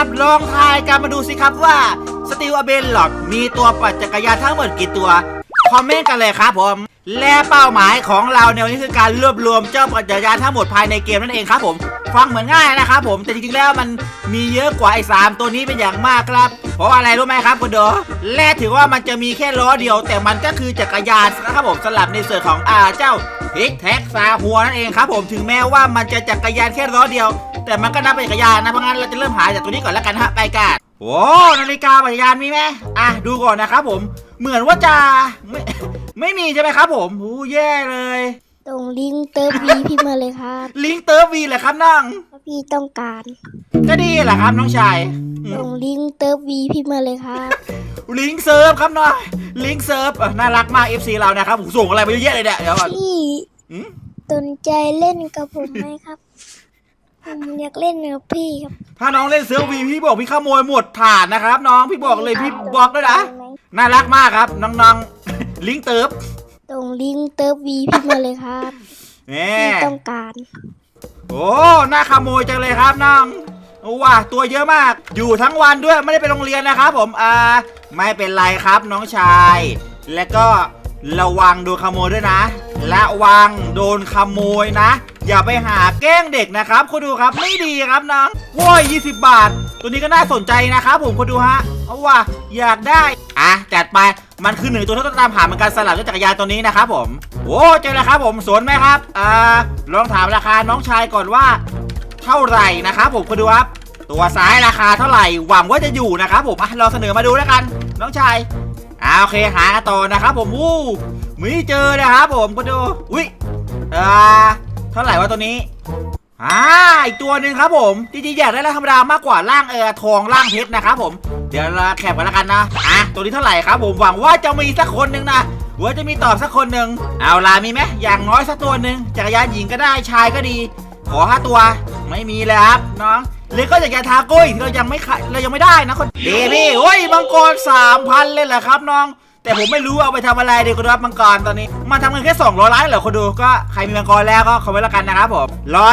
ครับ ลองทายกันมาดูสิครับว่าสติลอเบนหลอดมีตัวปั่นจักรยานทั้งหมดกี่ตัว คอมเมนต์กันเลยครับผม และเป้าหมายของเราในวันนี้คือการรวบรวมเจ้าปั่นจักรยานทั้งหมดภายในเกมนั่นเองครับผม ฟังเหมือนง่ายนะครับผม แต่จริงๆแล้วมันมีเยอะกว่าไอ้สามตัวนี้เป็นอย่างมากครับ เพราะอะไรรู้ไหมครับคุณโดและถือว่ามันจะมีแค่ล้อเดียว แต่มันก็คือจักรยานนะครับผมสลับในส่วนของอาเจ้าพิกแท็กซาหัวนั่นเองครับผมถึงแม้ว่ามันจะจักรยานแค่ล้อเดียว แต่มันก็นับเป็นจักรยานนะ เพราะงั้นเราจะเริ่มหาจากตัวนี้ก่อนแล้วกันฮะ ไปกันโอ้นาฬิกาจักรยานมีไหมอะ ดูก่อนนะครับผม เหมือนว่าจะไม่ไม่มีใช่ไหมครับผมโอ้แย่เลย ตรงลิงก์เติมวีพิมพ์มาเลยครับลิงก์เติร์ฟวีเหรอครับน้อง ถ้าพี่ต้องการก็ดีแหละครับน้องชายอืตรมงลิงก์เติมวีพิมพ์มาเลยครับลิงก์เซิร์ฟครับน้องลิงก์เซิร์ฟเออน่ารักมาก FC เรานะครับผมส่งอะไรมาเยอะแยะเลยเนี่ยเดี๋ยวก่อนพี่อืม สนใจเล่นกับผมไหมครับ ผมอยากเล่นกับพี่ครับถ้าน้องเล่นเซิร์ฟวีพี่บอกพี่ขโมยหมดฐานนะครับ น้องพี่บอกเลยพี่บอกด้วยนะได้ไหมน่ารักมากครับน้องๆ ลิงก์เติร์ฟตรงลิงก์เติมวีพิมพ์มาเลยครับแหมพี่ต้องการโอ้น่าขโมยจังเลยครับน้องโอ้ว่าตัวเยอะมาก อยู่ทั้งวันด้วยไม่ได้ไปโรงเรียนนะครับผมอ่าไม่เป็นไรครับน้องชาย และก็ระวังโดนขโมยด้วยนะ ระวังโดนขโมยนะ อย่าไปหาแกล้งเด็กนะครับคุณดูครับไม่ดีครับน้องโว้ย20 บาท ตัวนี้ก็น่าสนใจนะครับผมคุณดูฮะเพราว่าอยากได้อะจัดไปมันคือหนึ่งตัวที่ต้องตามหาเหมือนกันสลับด้วยจักรยานตัวนี้นะครับผมโอ้เจอแล้วครับผมสนไหมครับอ่าลองถามราคาน้องชายก่อนว่า เท่าไหร่นะครับผมคุณดูครับ ตัวซ้ายราคาเท่าไหร่หวังว่าจะอยู่นะครับผมอะเราเสนอมาดูแล้วกัน น้องชายอ่าโอเคหาต่อนะครับผมวู้มีเจอนะครับผมคุณดูอุ้ยอ่า ท่าไหร่วะตัวนี้อ่าอีกตัวหนึ่งครับผมจริงๆอยากได้ร่างธรรมดามากกว่าร่างเออทองร่างเพชรนะครับผมเดี๋ยวเราแคปกันแล้วกันนะอะตัวนี้เท่าไหร่ครับผมหวังว่าจะมีสักคนหนึ่งนะว่าจะมีตอบสักคนหนึ่งเอาล่ะมีไหมอย่างน้อยสักตัวหนึ่งจักรยานหญิงก็ได้ชายก็ดี ขอห้าตัวไม่มีเลยครับน้องเลยก็อยากจะทาโก้ยเรายังไม่ขายเรายังไม่ได้นะคนเดพี่โอ้ยมังกรสามพันเลยเหรอครับน้อง แต่ผมไม่รู้เอาไปทำอะไรดีคุณรับมังกรตอนนี้ มาทำเงินแค่ 200ล้านเหรอคนดูก็ใครมีมังกรแล้วก็คอมเมนต์ล้วกันนะครับผม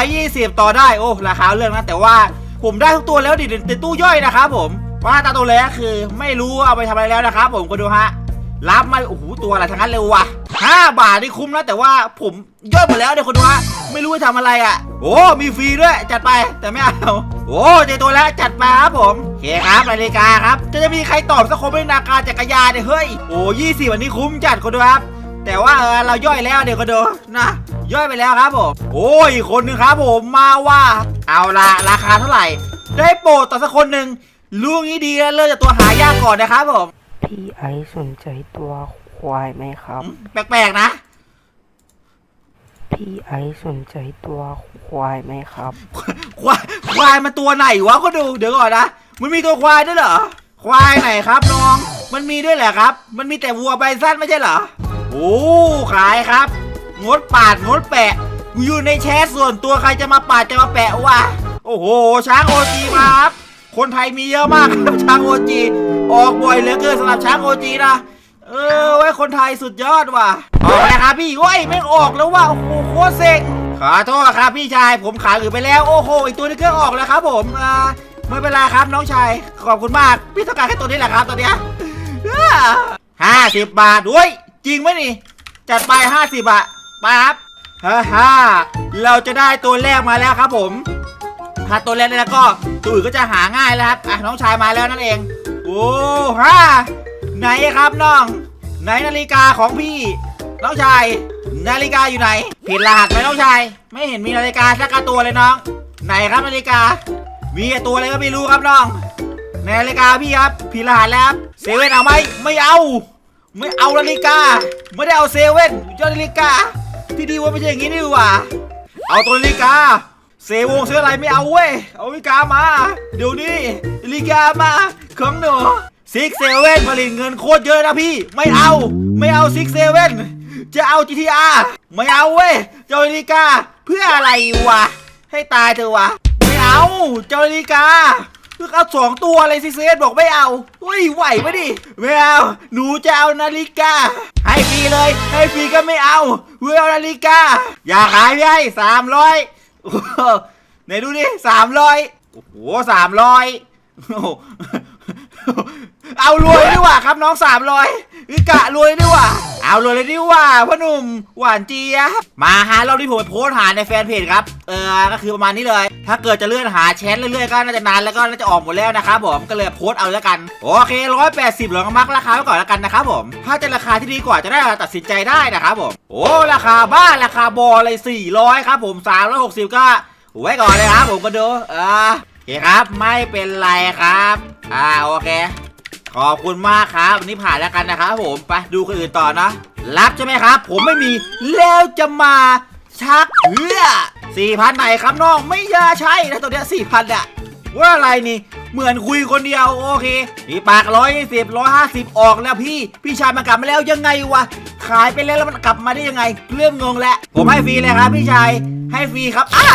120 ต่อได้โอ้ราคาเรื่องนะแต่ว่าผมได้ทุกตัวแล้วดิในตู้ย่อยนะครับผมว่าตาตัวแรกคือไม่รู้เอาไปทำอะไรแล้วนะครับผมคนดูฮะรับมาโอ้โหตัวอะไรทั้งนั้นเลยว่ะห้าบาทนี่คุ้มนะแต่ว่าผมย่อยหมดแล้วเดี๋ยวคนดูฮะไม่รู้จะทำอะไรอะ โอ้มีฟรีด้วยจัดไปแต่ไม่เอาโอ้เจอตัวแล้วจัดมาครับผม เคครับนาฬิกาครับ จะจะมีใครตอบสักคนเป็นนาคาจักรยานเนี่ยเฮ้ยโอ้ยี่สิบวันนี้คุ้มจัดคนดูครับ แต่ว่าเออเราย่อยแล้วเดี๋ยวคนดูนะย่อยไปแล้วครับผมโอ้ยอีกคนหนึงครับผมมาว่า เอาละราคาเท่าไหร่ ได้โปรดต่อสักคนหนึ่งรู้งี้ดีแล้วเริ่มจากตัวหายากก่อนนะครับผมพี่ไอซ์สนใจตัวควายไหมครับ แปลกๆนะพี่ไอซ์สนใจตัวควายไหมครับ ควายควายมันตัวไหนวะก็ดูเดี๋ยวก่อนนะ มันมีตัวควายด้วยเหรอ ควายไหนครับน้อง มันมีด้วยเหรอครับ มันมีแต่วัวใบสั้นไม่ใช่เหรอ โอ้ขายครับ งดปาดงดแปะ อยู่ในแชทส่วนตัวใครจะมาปาดจะมาแปะวะ โอ้โห ช้างโอจีมาครับ คนไทยมีเยอะมากครับช้างโอจี ออกบ่อยเหลือเกินสำหรับช้างโอจีนะ เออไว้คนไทยสุดยอดว่ะ ออกแล้วครับพี่โอ้ยไม่ออกแล้วว่ะ โอ้โหโคตรเซ็งขอโทษครับพี่ชายผมขายอื่นไปแล้ว โอ้โหอีกตัวนี้ก็ออกแล้วครับผมอ่า ไม่เป็นไรครับน้องชาย ขอบคุณมาก พี่ต้องการแค่ตัวนี้แหละครับตัวเนี้ยห้าสิบบาทด้วยจริงไหมนี่ จัดไปห้าสิบอะไปครับฮ่าฮ่าเราจะได้ตัวแรกมาแล้วครับผมถ้าตัวเล่นแล้วก็ตัวอื่นก็จะหาง่ายแล้วครับอะน้องชายมาแล้วนั่นเอง โอ้ฮ่าไหนครับน้อง ไหนนาฬิกาของพี่ น้องชาย นาฬิกาอยู่ไหน ผิดรหัสไหมน้องชาย ไม่เห็นมีนาฬิกาสักตัวเลยน้อง ไหนครับนาฬิกา มีต่ตัวอะไรก็ไม่รู้ครับน้องนาฬิกาพี่ครับผิดรหัสแล้วครับเซเว่นเอาไหมไม่เอา ไม่เอานาฬิกา ไม่ได้เอาเซเว่นเจ้านาฬิกาที่ดีว่าไม่ใช่อย่างนี้นี่หว่า เอาตัวนาฬิกาเซวงเสื้ออะไรไม่เอาเว้ย เอานาฬิกามา เดี๋ยวนี้นาฬิกามาของหนูซิกเซเว่นผลิตเงินโคตรเยอะนะพี่ ไม่เอา ไม่เอาซิกเซเว่นจะเอา GTR ไม่เอาเว้ย เจ้านาฬิกาเพื่ออะไรวะ ให้ตายเถอะวะ เอาเจ้านาฬิกาเพื่อเอาสองตัวเลยซิเซเว่นบอกไม่เอาเฮ้ยไหวปะดิไม่เอาหนูจะเอานาฬิกา ให้ฟรีเลย ให้ฟรีก็ไม่เอาเพื่อเอานาฬิกา อย่าขายพี่ให้สามร้อยไหนดูดิสามร้อยโอ้โหสามร้อย เอารวยดีกว่าครับน้องสามร้อยกะรวยดีกว่าเอารวยเลยดีกว่าพ่อหนุ่มหวานเจี๊ยบมาฮะเราที่ผมไปโพสหาในแฟนเพจครับเออก็คือประมาณนี้เลย ถ้าเกิดจะเลื่อนหาแชทเรื่อยๆก็น่าจะนานแล้วก็น่าจะออกหมดแล้วนะครับผมก็เลยโพสเอาแล้วกันโอเคร้อยแปดสิบลองมักราคาไว้ก่อนแล้วกันนะครับผมถ้าจะราคาที่ดีกว่าจะได้ตัดสินใจได้นะครับผมโอ้ราคาบ้านราคาบอเลย400ครับผม360ก็ไว้ก่อนเลยครับผมก็ดูออโอ เคครับไม่เป็นไรครับ อ่าโอเค ขอบคุณมากครับวันนี้ผ่านแล้วกันนะครับผมไปดูคนอื่นต่อนะรับใช่ไหมครับ ผมไม่มีแล้วจะมาชักเพื่อสี่พันไหนครับน้องไม่ยาใช่นะตัวเนี้ยสี่พันอะว่าอะไรนี่เหมือนคุยคนเดียวโอเคมีปากร้อยสิบร้อยห้าสิบออกแล้วพี่ พี่ชายมันกลับมาแล้วยังไงวะขายไปแล้วแล้วมันกลับมาได้ยังไง เริ่มงงงแล้วผมให้ฟรีเลยครับพี่ชายให้ฟรีครับอ้า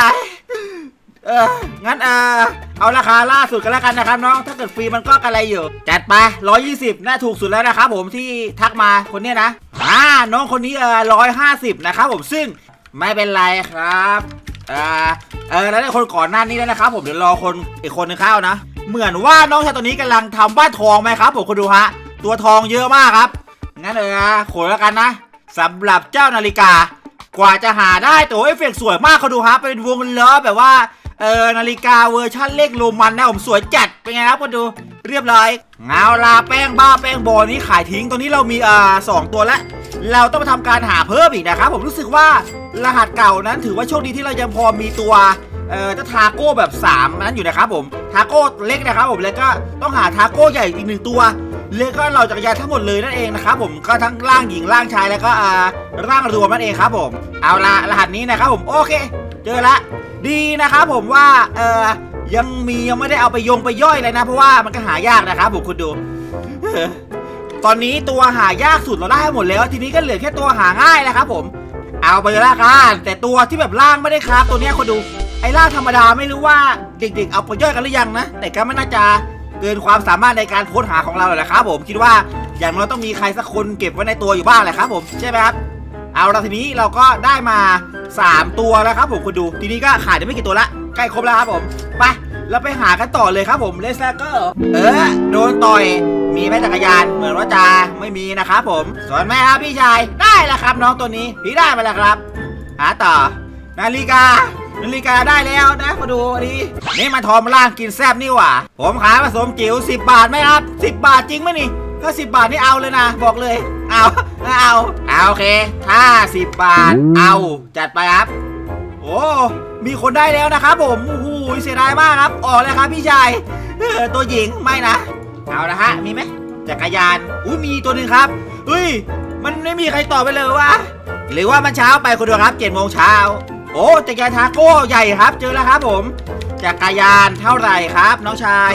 เออ งั้นเออเอาราคาล่าสุดกันแล้วกันนะครับน้อง ถ้าเกิดฟรีมันก็กระไรอยู่ จัดไป 120 น่าถูกสุดแล้วนะครับผมที่ทักมาคนเนี้ยนะ อ่า น้องคนนี้เออ150 นะครับผม ซึ่งไม่เป็นไรครับ เออเออแล้วในคนก่อนหน้านี้แล้วนะครับผมเดี๋ยวรอคนอีกคนนึงเข้านะ เหมือนว่าน้องชายตัวนี้กำลังทำบ้านทองไหมครับผมคุณดูฮะ ตัวทองเยอะมากครับ งั้นเออขนแล้วกันนะสำหรับเจ้านาฬิกา กว่าจะหาได้แต่ว่าเอฟเฟกต์สวยมากเขาดูฮะ เป็นวงล้อแบบว่า เออนาฬิกาเวอร์ชันเลขโรมันนะผมสวยจัดเป็นไงครับมาดูเรียบร้อยเงาลาแป้งบ้าแป้งโบนี้ขายทิ้งตรงนี้เรามีอ่าสองตัวแล้วเราต้องมาทำการหาเพิ่มอีกนะครับผมรู้สึกว่ารหัสเก่านั้นถือว่าโชคดีที่เรายังพอมีตัวเอ่อจ้าทาโก้แบบ 3 นั้นอยู่นะครับผมทาโก้เล็กนะครับผมแล้วก็ต้องหาทาโก้ใหญ่อีกหนึ่งตัวแล้วก็เราจักรยานทั้งหมดเลยนั่นเองนะครับผมก็ทั้งร่างหญิงร่างชายแล้วก็อ่าร่างรวมนั่นเองครับผมเอาละรหัสนี้นะครับผมโอเค เจอละ ดีนะครับผมว่าเออยังมียังไม่ได้เอาไปยงไปย่อยเลยนะ เพราะว่ามันก็หายากนะครับผมคุณดู ตอนนี้ตัวหายากสุดเราได้หมดแล้ว ทีนี้ก็เหลือแค่ตัวหาง่ายนะครับผม เอาไปละกันแต่ตัวที่แบบล่างไม่ได้ครับตัวเนี้ยคนดู ไอ้ล่างธรรมดาไม่รู้ว่าเด็กๆเอาไปย่อยกันหรือยังนะ แต่ก็ไม่น่าจะเกินความสามารถในการค้นหาของเราเลยนะครับผมคิดว่าอย่างน้อยต้องมีใครสักคนเก็บไว้ในตัวอยู่บ้างแหละครับผมใช่ไหมครับ เอาละทีนี้เราก็ได้มา 3 ตัวแล้วครับผมคุณดู ทีนี้ก็ขาดได้ไม่กี่ตัวละ ใกล้ครบแล้วครับผมไปเราไปหากันต่อเลยครับผมเลสเกอร์เออโดนต่อยมีไหมจักรยานเหมือนว่าจะไม่มีนะครับผมส่วนแม่ครับพี่ชายได้แล้วครับน้องตัวนี้พี่ได้มาแล้วครับ หาต่อ นาฬิกานาฬิกาได้แล้วนะมาดูอันนี้นี่มาทอมล่างกินแซบนี่หว่า ผมขายผสมจิ๋ว10 บาทไหมครับ 10 บาทจริงไหมนี่ถ้า10 บาทนี่เอาเลยนะ บอกเลย เอาเอาเอาโอเคถ้า10บาท เอาจัดไปครับ โอ้มีคนได้แล้วนะครับผมโอ้โหเสียดายมากครับออกเลยครับพี่ชายเออตัวหญิงไม่นะ เอาละฮะมีไหมจักรยานอุ้ยมีตัวหนึ่งครับเฮ้ยมันไม่มีใครตอบไปเลยวะหรือว่ามันเช้าไปคุณดูครับเจ็ดโมงเช้าโอ้จักรยานทาโก้ใหญ่ครับ เจอแล้วครับผมจักรยานเท่าไหร่ครับ น้องชาย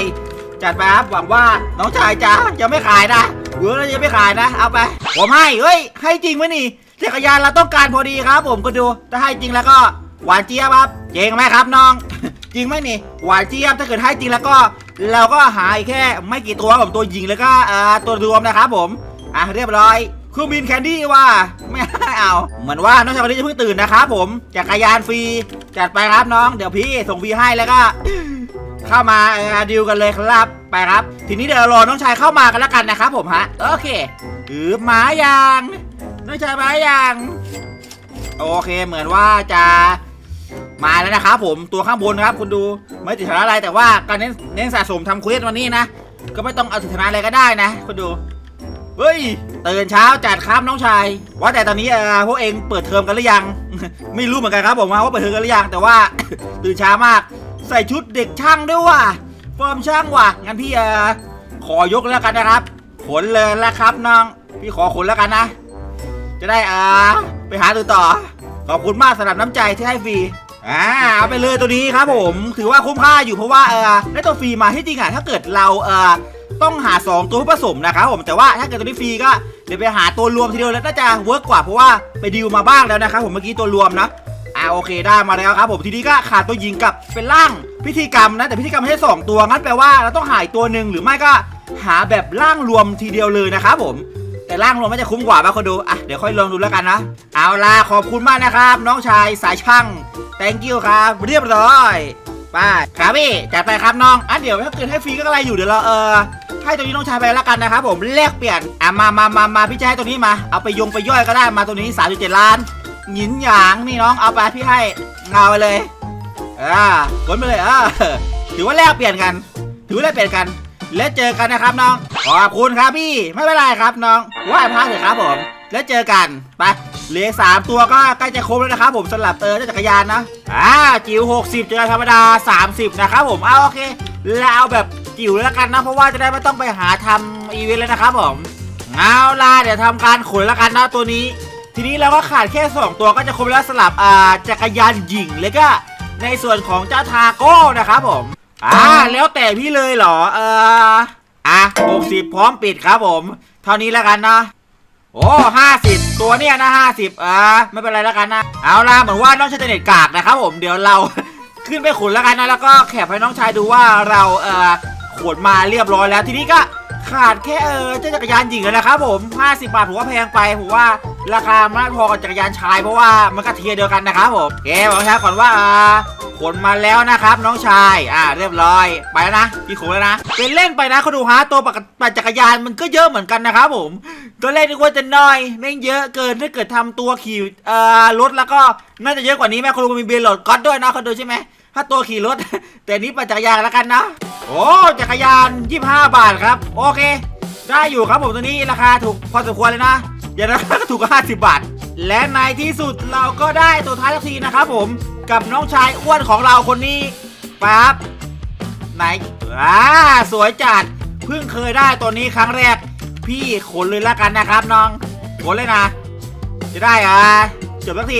จัดไปครับหวังว่าน้องชายจะยังไม่ขายนะ เวิร์กแล้วยังไม่ขายนะ เอาไป ผมให้ เฮ้ย ให้จริงไหมนี่ จักรยานเราต้องการพอดีครับ ผมก็ดู ถ้าให้จริงแล้วก็หวานเจี๊ยบครับ เจงไหมครับน้อง จริงไหมนี่ หวานเจี๊ยบ ถ้าเกิดให้จริงแล้วก็เราก็หาอีกแค่ไม่กี่ตัวครับผมตัวหญิงแล้วก็เอ่อตัวรวมนะครับผม อะเรียบร้อยครื่องบินแคนดี้ว่าไม่เอาเหมือนว่าน้องชายคนนี้จะเพิ่งตื่นนะครับผมจักรยานฟรีจัดไปครับน้อง เดี๋ยวพี่ส่งฟรีให้แล้วก็ เข้ามาเออดิวกันเลยครับ ไปครับ ทีนี้เดี๋ยวรอน้องชายเข้ามากันแล้วกันนะครับผมฮะ โอเคอือหมายางน้องชายหมายาง โอเคเหมือนว่าจะมาแล้วนะครับผมตัวข้างบนครับ คุณดูไม่ติดฐานะอะไรแต่ว่าการเน้นเน้นสะสมทำเควสวันนี้นะ ก็ไม่ต้องเอาติดฐานะอะไรก็ได้นะ คุณดูเฮ้ยตื่นเช้าจัดครับน้องชาย ว่าแต่ตอนนี้เออพวกเองเปิดเทอมกันหรือยัง ไม่รู้เหมือนกันครับผมว่าเปิดเทอมกันหรือยังแต่ว่า ตื่นเช้ามาก ใส่ชุดเด็กช่างด้วยว่ะฟอร์มช่างว่ะงั้นพี่เออขอยกแล้วกันนะครับ ขนเลยแล้วครับน้อง พี่ขอขนแล้วกันนะ จะได้เออไปหาตัวต่อ ขอบคุณมากสำหรับน้ำใจที่ให้ฟรีอ่าเอาไปเลยตัวนี้ครับผม ถือว่าคุ้มค่าอยู่เพราะว่าเออได้ตัวฟรีมาที่จริงอะถ้าเกิดเราเออต้องหา 2 ตัวผสมนะครับผมแต่ว่าถ้าเกิดตัวนี้ฟรีก็เดี๋ยวไปหาตัวรวมทีเดียวแล้วน่าจะเวิร์กกว่าเพราะว่าไปดีลมาบ้างแล้วนะครับผมเมื่อกี้ตัวรวมนะ โอเคได้มาแล้วครับผมทีนี้ก็ขาดตัวยิงกับเป็นร่างพิธีกรรมนะ แต่พิธีกรรมไม่ใช่สองตัวงั้นแปลว่าเราต้องหาอีกตัวหนึ่งหรือไม่ก็หาแบบร่างรวมทีเดียวเลยนะครับผมแต่ร่างรวมมันจะคุ้มกว่าป่ะคนดู อะ เดี๋ยวค่อยลองดูแล้วกันนะ เอาล่ะ ขอบคุณมากนะครับ น้องชายสายช่าง thank you ครับ เรียบร้อยไปครับพี่จัดไปครับน้อง อะ เดี๋ยวถ้าเกิดให้ฟรีก็อะไรอยู่ เดี๋ยวเราเออ ให้ตัวนี้น้องชายไปแล้วกันนะครับผมแลกเปลี่ยน อะ มามามามาพี่จะให้ตัวนี้มา เอาไปยงไปย่อยก็ได้ มาตัวนี้ 3.7 ล้าน หยินหยางนี่น้องเอาไปพี่ให้เงาไปเลยอ่ากดไปเลยเออถือว่าแลกเปลี่ยนกัน ถือว่าแลกเปลี่ยนกัน แล้วเจอกันนะครับน้อง ขอบคุณครับพี่ ไม่เป็นไรครับน้องไหว้พระเถอะครับผม แล้วเจอกัน ไป เหลือสามตัวก็ใกล้จะครบแล้วนะครับผมสำหรับเออเจ้าจักรยานนะ อ่า จิ๋ว60เจอธรรมดา 30 นะครับผม เอาโอเค แล้วเอาแบบจิ๋วแล้วกันนะ เพราะว่าจะได้ไม่ต้องไปหาทำอีเวนต์แล้วนะครับผม เอาล่ะเดี๋ยวทำการขนแล้วกันนะตัวนี้ ทีนี้เราก็ขาดแค่ 2 ตัวก็จะครบแล้วสลับอ่าจักรยานหญิงแล้วก็ในส่วนของเจ้าทาโก้นะครับผม อ่าแล้วแต่พี่เลยเหรอ เอออะ60พร้อมปิดครับผม เท่านี้แล้วกันนะโอ้ห้าสิบตัวเนี่ยนะห้าสิบอ่าไม่เป็นไรแล้วกันนะ เอาล่ะเหมือนว่าน้องชายจะเน็ตกากนะครับผมเดี๋ยวเรา ขึ้นไปขนแล้วกันนะแล้วก็แคปให้น้องชายดูว่าเราเอ่อขนมาเรียบร้อยแล้วทีนี้ก็ขาดแค่เออเจ้าจักรยานหญิงแล้วนะครับผม 50 บาทผมว่าแพงไปผมว่า ราคาไม่พอกับจักรยานชายเพราะว่ามันก็เทียเดียวกันนะครับผมโอเคบอกน้องชาก่อนว่าอ่าขนมาแล้วนะครับน้องชาย อ่าเรียบร้อย ไปแล้วนะพี่ขนแล้วนะ เป็นเล่นไปนะเขาดูฮะตัวปั่นจักรยานมันก็เยอะเหมือนกันนะครับผมตัวแรกนึกว่าจะน้อยแม่งเยอะเกินถ้าเกิดทำตัวขี่เอ่อรถแล้วก็น่าจะเยอะกว่านี้แม่คุณลุงมีเบลโหลดก๊อตด้วยนะคนดูใช่ไหมถ้าตัวขี่รถ แต่นี้ปั่นจักรยานแล้วกันนะโอ้จักรยาน 25 บาทครับ โอเค ได้อยู่ครับผมตัวนี้ราคาถูกพอสมควรเลยนะ อย่างนั้นก็ถูกก็50บาท และในที่สุดเราก็ได้ตัวท้ายทักทีนะครับผมกับน้องชายอ้วนของเราคนนี้ปั๊บไหนอ่าสวยจัดเพิ่งเคยได้ตัวนี้ครั้งแรก พี่ขนเลยละกันนะครับน้องขนเลยนะ จะได้อะจบสักที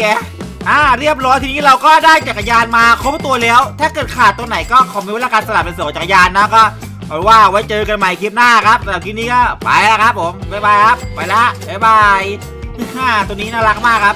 อ่าเรียบร้อยทีนี้เราก็ได้จักรยานมาครบตัวแล้ว ถ้าเกิดขาดตัวไหนก็คอมเมนต์ไว้ละกันสลับเป็นส่วนของจักรยานนะก็ เอาว่าไว้เจอกันใหม่คลิปหน้าครับแต่คลิปนี้ก็ไปแล้วครับผมบ๊ายบายครับไปละบ๊ายบายตัวนี้น่ารักมากครับ